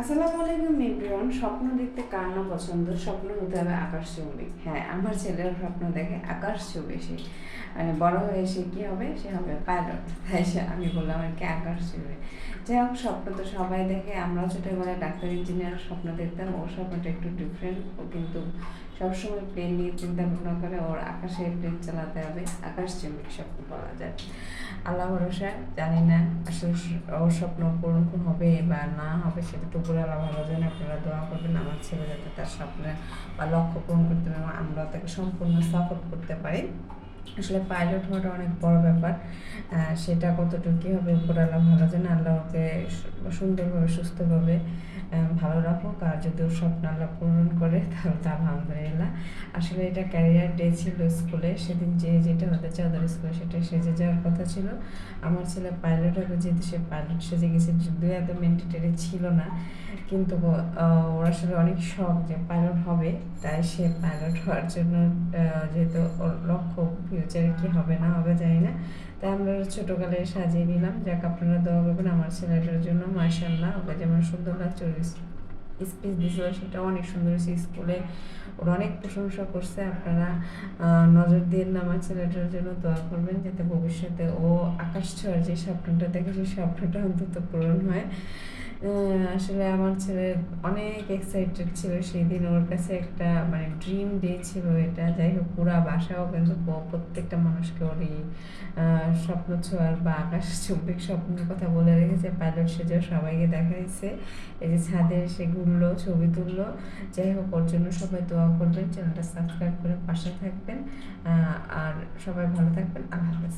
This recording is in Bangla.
আসসালামু আলাইকুম এভরিওয়ান, স্বপ্ন দেখতে কার না পছন্দ? স্বপ্ন হতে হবে আকাশ ছবি হ্যাঁ আমার ছেলের স্বপ্ন দেখে আকাশ ছবি সে। মানে বড় হয়ে সে কী হবে? সে হবে পাইলট। তাই সে, আমি বললাম আর কি আকাশ ছবি যাই হোক, স্বপ্ন তো সবাই দেখে। আমরাও ছোটোবেলায় ডাক্তার, ইঞ্জিনিয়ার স্বপ্ন দেখতাম। ওর স্বপ্নটা একটু ডিফারেন্ট ও কিন্তু সবসময় প্লেন নিয়ে চিন্তা ভাবনা করে, ওর আকাশে প্লেন চালাতে হবে। আকাশ চুম্বিক স্বপ্ন পাওয়া যায়। আল্লাহ ভরসা জানি না আসলে ওর স্বপ্ন পূরণ হবে বা না হবে সেটা তো পুরো আল্লাহ ভালো জানে। আপনারা দোয়া করবেন আমার ছেলে যাতে তার স্বপ্নে বা লক্ষ্য পূরণ করতে পারে আমরা তাকে সম্পূর্ণ সাপোর্ট করতে পারি। আসলে পাইলট হওয়াটা অনেক বড় ব্যাপার। সেটা কতটুকু কী হবে উপর আল্লাহ ভালো জানে, আল্লাহ ওকে সুন্দরভাবে, সুস্থভাবে ভালো রাখুক। আর যদি ওর স্বপ্ন আল্লাহ পূরণ করে, তাহলে তো আলহামদুলিল্লাহ। আসলে এটা ক্যারিয়ার ডে ছিল স্কুলে সেদিন যে যেটা হতে চায় ওদের স্কুলে সেটা সেজে যাওয়ার কথা ছিল। আমার ছেলে পাইলট হবে, যেহেতু সে পাইলট সেজে গেছে দুই এত মেন্টেটারি ছিল না। কিন্তু ওর আসলে অনেক শখ যে পাইলট হবে, তাই সে পাইলট হওয়ার জন্য যেহেতু ওর লক্ষ্য ফিউচারে কি হবে না হবে জানি না। তাই আমরা ছোটোকালে সাজিয়ে নিলাম। যাক, আপনারা দোয়া করবেন আমার ছেলেটার জন্য। মার্শাল্লাহ ওকে যেমন সুন্দর লাগছে স্পিচ দিয়েছিল সেটা অনেক সুন্দর হয়েছে স্কুলে। ওর অনেক প্রশংসা করছে। আপনারা নজর দিন আমার ছেলেটার জন্য। দোয়া করবেন যাতে ভবিষ্যতে ও আকাশ ছোঁয়ার যে স্বপ্নটা দেখে সেই স্বপ্নটা অন্তত পূরণ হয়। আসলে আমার ছেলে অনেক এক্সাইটেড ছিল সেই দিন ওর কাছে একটা মানে ড্রিম ডে ছিল এটা। যাই হোক, পুরা বাসাও কিন্তু প্রত্যেকটা মানুষকে ওর এই স্বপ্ন ছোঁয়ার বা আকাশ চুম্বিক স্বপ্নের কথা বলে রেখেছে। পাইলট সেজেও সবাইকে দেখাইছে। এই যে ছাদে এসে ঘুরলো, ছবি তুললো। যাই হোক, ওর জন্য সবাই দোয়া করবেন। চ্যানেলটা সাবস্ক্রাইব করে পাশে থাকবেন। আর সবাই ভালো থাকবেন। আল্লাহ হাফেজ।